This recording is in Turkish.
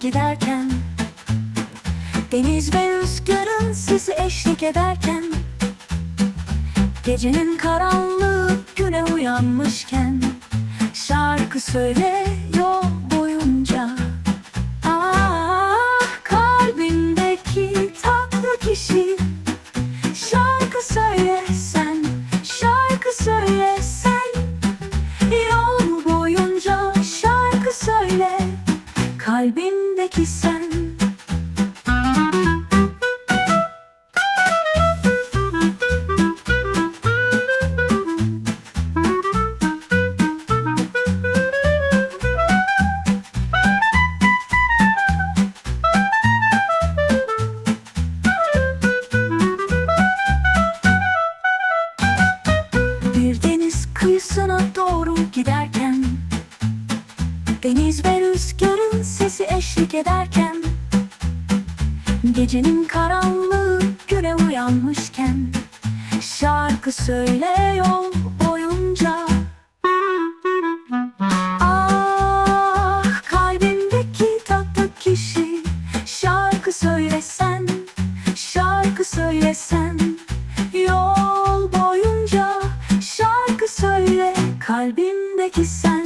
giderken Deniz ve rüzgarın sesi eşlik ederken Gecenin karanlığı güne uyanmışken Şarkı söyle yol boyunca. Ah kalbindeki tatlı kişi Kalbimdeki sen. Bir deniz kıyısına doğru giderken Deniz ve rüzgarın sesi eşlik ederken Gecenin karanlığı güne uyanmışken Şarkı söyle yol boyunca. Ah kalbimdeki tatlı kişi Şarkı söylesen, şarkı söylesen. Yol boyunca şarkı söyle Kalbimdeki sen